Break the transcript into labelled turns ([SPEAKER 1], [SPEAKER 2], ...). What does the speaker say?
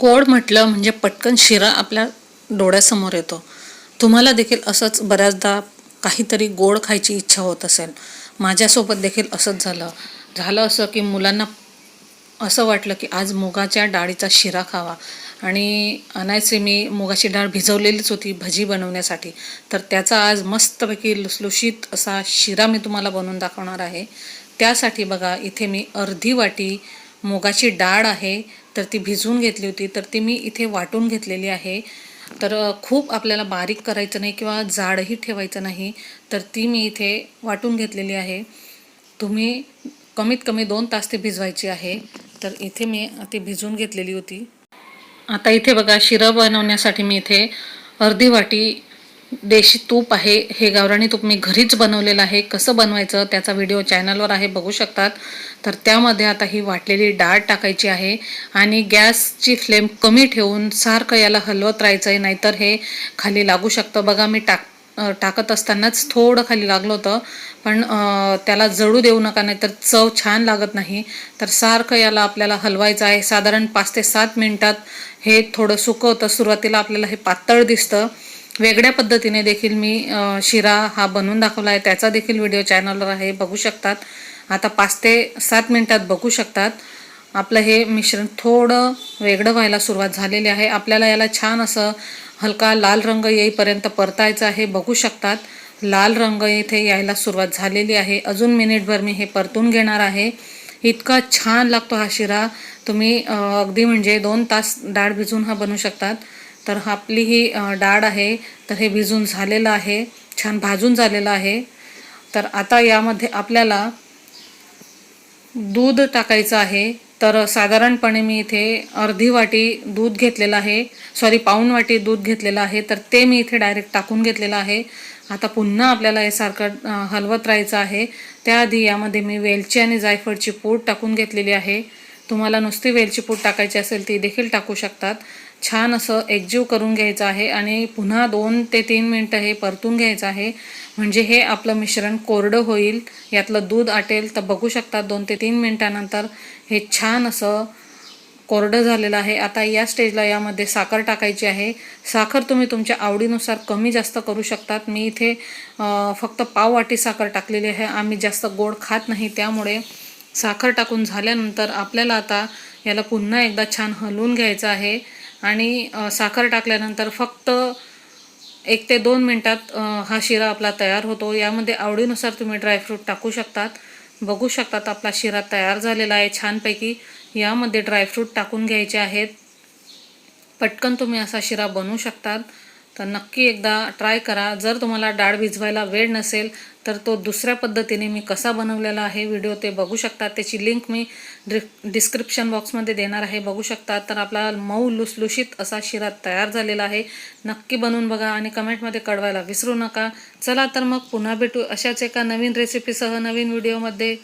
[SPEAKER 1] गोड म्हटलं म्हणजे पटकन शिरा आपल्या डोळ्यासमोर येतो. तुम्हाला देखील असंच बऱ्याचदा काहीतरी गोड खायची इच्छा होत असेल. माझ्यासोबत देखील असंच झालं. झालं असं की मुलांना असं वाटलं की आज मुगाच्या डाळीचा शिरा खावा. आणि आणायचे मी मुगाची डाळ भिजवलेलीच होती भजी बनवण्यासाठी. तर त्याचा आज मस्तपैकी लुसलुशीत असा शिरा मी तुम्हाला बनवून दाखवणार आहे. त्यासाठी बघा इथे मी अर्धी वाटी मुगाची डाळ आहे तर ती भिजवून घेतली होती तर ती मी इथे वाटून घेतलेली आहे. तर खूप आपल्याला बारीक करायचं नाही किंवा जाडही ठेवायचं नाही तर ती मी इथे वाटून घेतलेली आहे. तुम्ही कमीत कमी दोन तास ते भिजवायची आहे. तर इथे मी ती भिजवून घेतलेली होती. आता इथे बघा शिरं बनवण्यासाठी मी इथे अर्धी वाटी देशी तूप आहे हे गावराणी तूप मी घरीच बनवलेलं आहे. कसं बनवायचं त्याचा व्हिडिओ चॅनलवर आहे बघू शकतात. तर त्यामध्ये आता ही वाटलेली डाळ टाकायची आहे आणि गॅसची फ्लेम कमी ठेवून सारखं याला हलवत राहायचं आहे नाहीतर हे खाली लागू शकतं. बघा मी टाक टाकत असतानाच थोडं खाली लागलं होतं पण त्याला जळू देऊ नका नाहीतर चव छान लागत नाही. तर सारखं याला आपल्याला हलवायचं आहे. साधारण पाच ते सात मिनटात हे थोडं सुकवतं सुरुवातीला आपल्याला हे पातळ दिसतं. वेगळ्या पद्धतीने देखील मी शिरा हा बनवून दाखवला आहे. त्याचा देखील व्हिडिओ चॅनलवर आहे. बघू शकतात. आता पाच ते सात मिनटात बघू शकतात. आपलं हे मिश्रण थोडं वेगळं व्हायला सुरुवात झालेली आहे. आपल्याला याला छान असं हलका लाल रंग येईपर्यंत परतायचं आहे. बघू शकतात. लाल रंग इथे यायला सुरुवात झालेली आहे. अजून मिनिटभर मी हे परतून घेणार आहे. इतका छान लागतो हा शिरा. तुम्ही अगदी म्हणजे दोन तास डाळ भिजून हा बनवू शकतात. तर आपली ही डाळ आहे तर हे भिजून झालेलं आहे छान भाजून झालेलं आहे. तर आता यामध्ये आपल्याला दूध टाकायचं आहे. तर साधारणपणे मी इथे अर्धी वाटी दूध घेतलेलं आहे. सॉरी पाऊण वाटी दूध घेतलेलं आहे. तर ते मी इथे डायरेक्ट टाकून घेतलेलं आहे. आता पुन्हा आपल्याला हे सारखं हलवत राहायचं आहे. त्याआधी यामध्ये मी वेलची आणि जायफळची पूड टाकून घेतलेली आहे. तुम्हाला नुसती वेलची पूड टाकायची असेल ती देखील टाकू शकतात. छान असं एकजीव करून घ्यायचं आहे आणि पुन्हा दोन ते तीन मिनटं हे परतून घ्यायचं आहे. म्हणजे हे आपलं मिश्रण कोरडं होईल यातलं दूध आटेल. तर बघू शकतात दोन ते तीन मिनटानंतर हे छान असं कोरडं झालेलं आहे. आता या स्टेजला यामध्ये साखर टाकायची आहे. साखर तुम्ही तुमच्या आवडीनुसार कमी जास्त करू शकतात. मी इथे फक्त पाव वाटी साखर टाकलेली आहे. आम्ही जास्त गोड खात नाही. त्यामुळे साखर टाकून झाल्यानंतर आपल्याला आता याला पुन्हा एकदा छान हलवून घ्यायचं आहे. आणि साखर टाकल्यानंतर फक्त एक ते दोन मिनटात हा शिरा आपला तयार होतो. यामध्ये आवडीनुसार तुम्ही ड्रायफ्रूट टाकू शकतात. बघू शकतात आपला शिरा तयार झालेला आहे छानपैकी. यामध्ये ड्रायफ्रूट टाकून घ्यायचे आहेत. पटकन तुम्ही असा शिरा बनवू शकतात. तर नक्की एकदा ट्राय करा. जर तुम्हाला डाळ भिजवायला वेळ नसेल तर तो दुसऱ्या पद्धतीने मी कसा बनवलेला आहे व्हिडिओ ते बघू शकतात त्याची लिंक मी डि डिस्क्रिप्शन बॉक्समध्ये देणार आहे बघू शकतात तर आपला मऊ लुसलुशीत असा शिरा तयार झालेला आहे. नक्की बनवून बघा आणि कमेंटमध्ये कळवायला विसरू नका. चला तर मग पुन्हा भेटू अशाच एका नवीन रेसिपीसह नवीन व्हिडिओमध्ये.